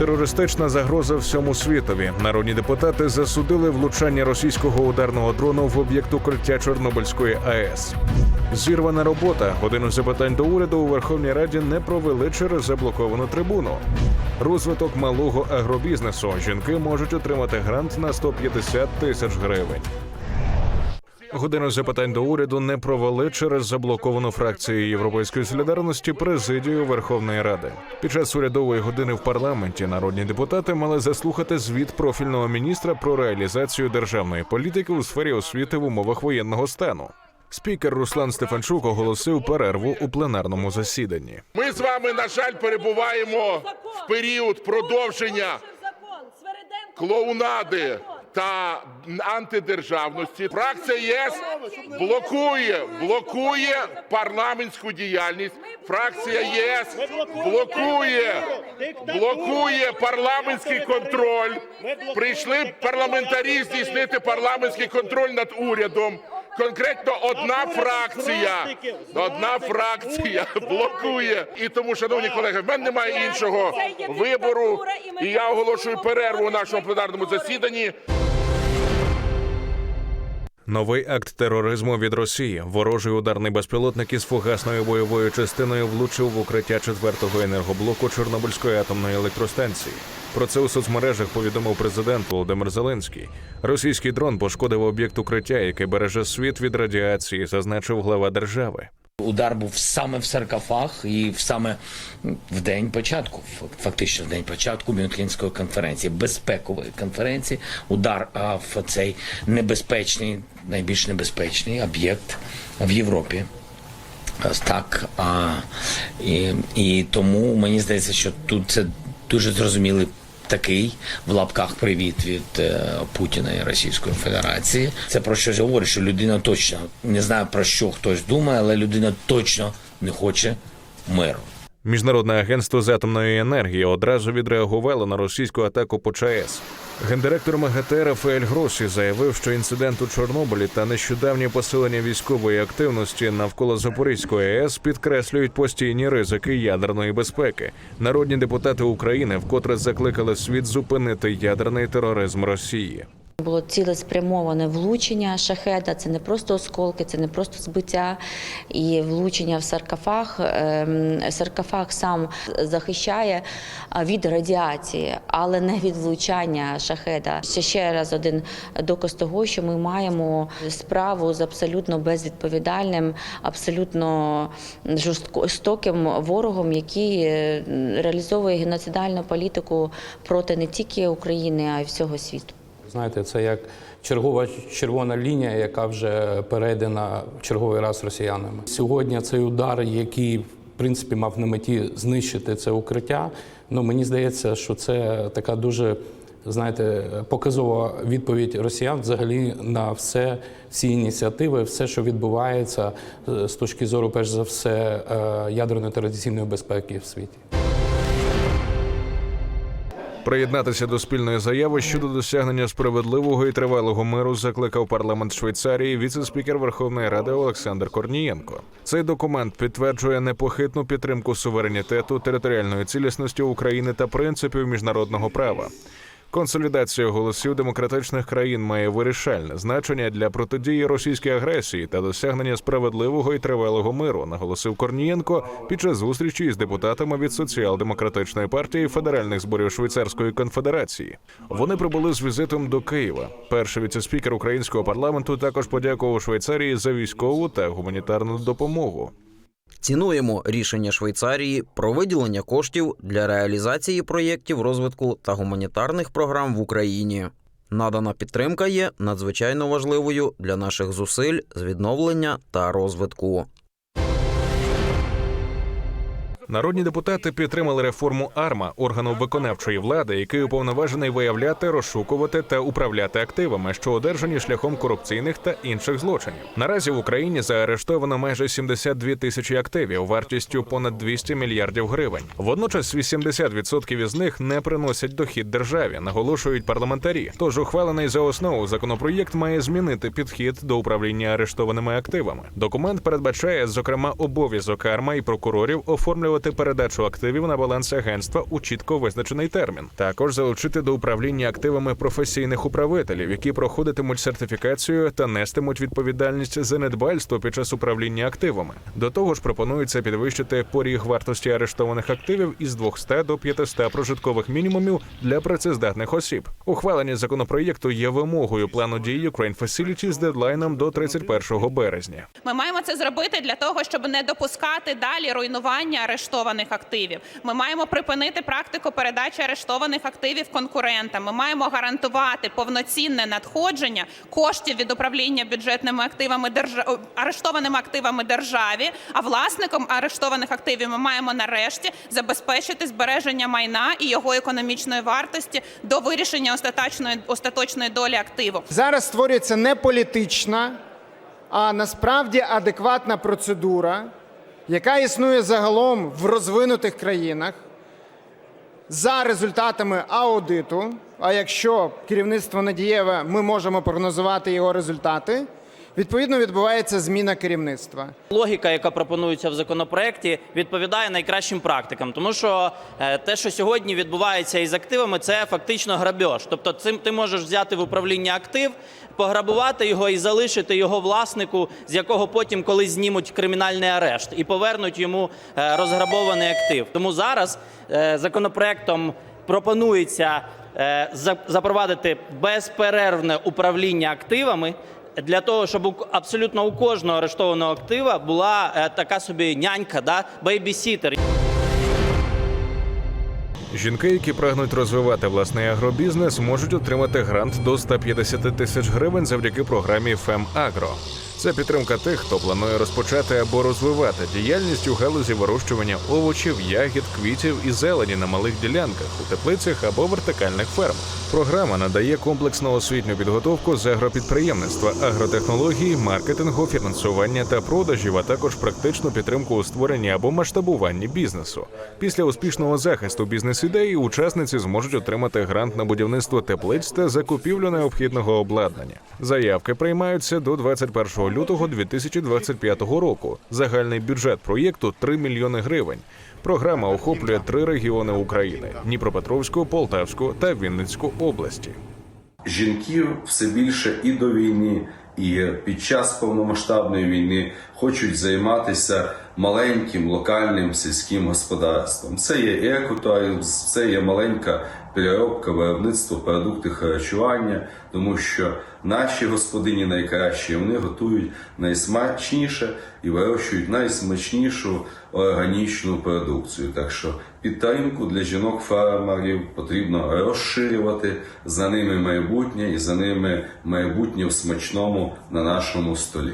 Терористична загроза всьому світові. Народні депутати засудили влучання російського ударного дрону в об'єкт укриття Чорнобильської АЕС. Зірвана робота. Годину запитань до уряду у Верховній Раді не провели через заблоковану трибуну. Розвиток малого агробізнесу. Жінки можуть отримати грант на 150 тисяч гривень. Годину запитань до уряду не провели через заблоковану фракцією Європейської солідарності президію Верховної Ради. Під час урядової години в парламенті народні депутати мали заслухати звіт профільного міністра про реалізацію державної політики у сфері освіти в умовах воєнного стану. Спікер Руслан Стефанчук оголосив перерву у пленарному засіданні. Ми з вами, на жаль, перебуваємо в період продовження клоунади та антидержавності. Фракція ЄС блокує, блокує парламентську діяльність. Фракція ЄС блокує, блокує парламентський контроль. Прийшли парламентарі здійснити парламентський контроль над урядом. Конкретно одна фракція, одна фракція блокує. І тому, шановні колеги, в мене немає іншого вибору. І я оголошую перерву у нашому пленарному засіданні. Новий акт тероризму від Росії. Ворожий ударний безпілотник із фугасною бойовою частиною влучив в укриття четвертого енергоблоку Чорнобильської атомної електростанції. Про це у соцмережах повідомив президент Володимир Зеленський. Російський дрон пошкодив об'єкт укриття, який береже світ від радіації, зазначив глава держави. Удар був саме в саркофаг і саме в день початку, фактично в день початку Мюнхенської конференції, безпекової конференції. Удар в цей небезпечний, найбільш небезпечний об'єкт в Європі. Так, а, і, і тому мені здається, що тут це дуже зрозумілий такий в лапках привіт від е, Путіна і Російської Федерації. Це про щось говорить, що людина точно не знаю про що хтось думає, але людина точно не хоче миру. Міжнародне агентство з атомної енергії одразу відреагувало на російську атаку по ЧАЕС. Гендиректор МАГАТЕ Рафаель Гросі заявив, що інцидент у Чорнобилі та нещодавнє посилення військової активності навколо Запорізької АЕС підкреслюють постійні ризики ядерної безпеки. Народні депутати України вкотре закликали світ зупинити ядерний тероризм Росії. Було цілеспрямоване влучення шахеда. Це не просто осколки, це не просто збиття і влучення в саркофаг. Ем, Саркофаг сам захищає від радіації, але не від влучання шахеда. Ще ще раз один доказ того, що ми маємо справу з абсолютно безвідповідальним, абсолютно жорстоким ворогом, який е, реалізовує геноцидальну політику проти не тільки України, а й всього світу. Знаєте, це як чергова червона лінія, яка вже перейдена в черговий раз росіянами. Сьогодні цей удар, який в принципі мав на меті знищити це укриття. Ну мені здається, що це така дуже. Знаєте, показова відповідь росіян взагалі на все, всі ініціативи, все, що відбувається е, з точки зору, перш за все, е, ядерної традиційної безпеки в світі. Приєднатися до спільної заяви щодо досягнення справедливого і тривалого миру закликав парламент Швейцарії віце-спікер Верховної Ради Олександр Корнієнко. Цей документ підтверджує непохитну підтримку суверенітету, територіальної цілісності України та принципів міжнародного права. Консолідація голосів демократичних країн має вирішальне значення для протидії російській агресії та досягнення справедливого і тривалого миру, наголосив Корнієнко під час зустрічі із депутатами від соціал-демократичної партії федеральних зборів Швейцарської конфедерації. Вони прибули з візитом до Києва. Перший віце-спікер українського парламенту також подякував Швейцарії за військову та гуманітарну допомогу. Цінуємо рішення Швейцарії про виділення коштів для реалізації проєктів розвитку та гуманітарних програм в Україні. Надана підтримка є надзвичайно важливою для наших зусиль з відновлення та розвитку. Народні депутати підтримали реформу АРМА органу виконавчої влади, який уповноважений виявляти, розшукувати та управляти активами, що одержані шляхом корупційних та інших злочинів. Наразі в Україні заарештовано майже 72 тисячі активів вартістю понад 200 мільярдів гривень. Водночас 80% із них не приносять дохід державі, наголошують парламентарі. Тож ухвалений за основу законопроєкт має змінити підхід до управління арештованими активами. Документ передбачає, зокрема, обов'язок АРМА і прокурорів оформлювати унеможливити передачу активів на баланс агентства у чітко визначений термін. Також залучити до управління активами професійних управителів, які проходитимуть сертифікацію та нестимуть відповідальність за недбальство під час управління активами. До того ж, пропонується підвищити поріг вартості арештованих активів із 200 до 500 прожиткових мінімумів для працездатних осіб. Ухвалення законопроєкту є вимогою плану дій Ukraine Facility з дедлайном до 31 березня. Ми маємо це зробити для того, щоб не допускати далі руйнування арештованих активів. Ми маємо припинити практику передачі арештованих активів конкурентам. Ми маємо гарантувати повноцінне надходження коштів від управління бюджетними активами держа... арештованими активами державі. А власником арештованих активів ми маємо нарешті забезпечити збереження майна і його економічної вартості до вирішення остаточної остаточної долі активу. Зараз створюється не політична, а насправді адекватна процедура, яка існує загалом в розвинутих країнах за результатами аудиту. А якщо керівництво надієве, ми можемо прогнозувати його результати. Відповідно, відбувається зміна керівництва. Логіка, яка пропонується в законопроекті, відповідає найкращим практикам, тому що е, те, що сьогодні відбувається із активами, це фактично грабеж. Тобто, цим ти можеш взяти в управління актив, пограбувати його і залишити його власнику, з якого потім колись знімуть кримінальний арешт і повернуть йому е, розграбований актив. Тому зараз е, законопроектом пропонується запровадити безперервне управління активами. Для того щоб абсолютно у кожного арештованого актива була е, така собі нянька, да, бейбісітер. Жінки, які прагнуть розвивати власний агробізнес, можуть отримати грант до 150 тисяч гривень завдяки програмі «ФЕМ-Агро». Це підтримка тих, хто планує розпочати або розвивати діяльність у галузі вирощування овочів, ягід, квітів і зелені на малих ділянках, у теплицях або вертикальних фермах. Програма надає комплексну освітню підготовку з агропідприємництва, агротехнології, маркетингу, фінансування та продажів, а також практичну підтримку у створенні або масштабуванні бізнесу. Після успішного захисту бізнес-ідеї учасниці зможуть отримати грант на будівництво теплиць та закупівлю необхідного обладнання. Заявки приймаються до 21 лютого 2025 року. Загальний бюджет проєкту 3 мільйони гривень. Програма охоплює три регіони України: Дніпропетровську, Полтавську та Вінницьку області. жінки все більше і до війни, і під час повномасштабної війни хочуть займатися маленьким локальним сільським господарством. Це є екотуризм, це є маленька переробка, виробництво продуктів харчування, тому що наші господині найкращі, вони готують найсмачніше і вирощують найсмачнішу органічну продукцію. Так що підтримку для жінок-фермерів потрібно розширювати за ними майбутнє і за ними майбутнє в смачному на нашому столі.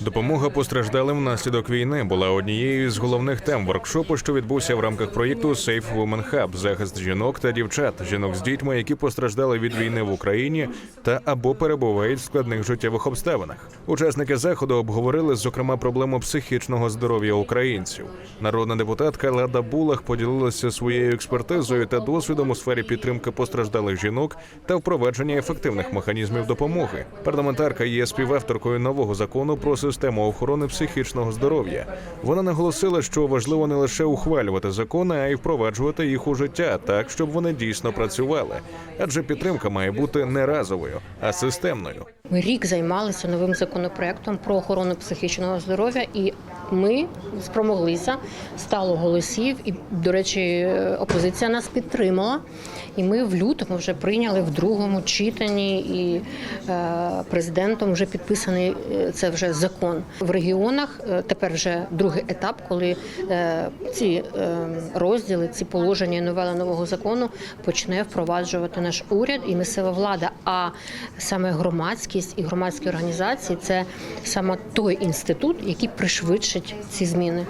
Допомога постраждалим внаслідок війни була однією з головних тем воркшопу, що відбувся в рамках проєкту Safe Women Hub – захист жінок та дівчат, жінок з дітьми, які постраждали від війни в Україні та або перебувають в складних життєвих обставинах. Учасники заходу обговорили зокрема проблему психічного здоров'я українців. Народна депутатка Лада Булах поділилася своєю експертизою та досвідом у сфері підтримки постраждалих жінок та впровадження ефективних механізмів допомоги. Парламентарка є співавторкою нового закону про систему охорони психічного здоров'я. Вона наголосила, що важливо не лише ухвалювати закони, а й впроваджувати їх у життя так, щоб вони дійсно працювали. Адже підтримка має бути не разовою, а системною. Ми рік займалися новим законопроектом про охорону психічного здоров'я, і ми спромоглися стало голосів. І, до речі, опозиція нас підтримала. І ми в лютому вже прийняли в другому читанні, і е, президентом вже підписаний е, це вже закон в регіонах. е, Тепер вже другий етап, коли ці розділи, ці положення новела нового закону почне впроваджувати наш уряд і місцева влада. А саме громадськість і громадські організації це саме той інститут, який пришвидшить ці зміни.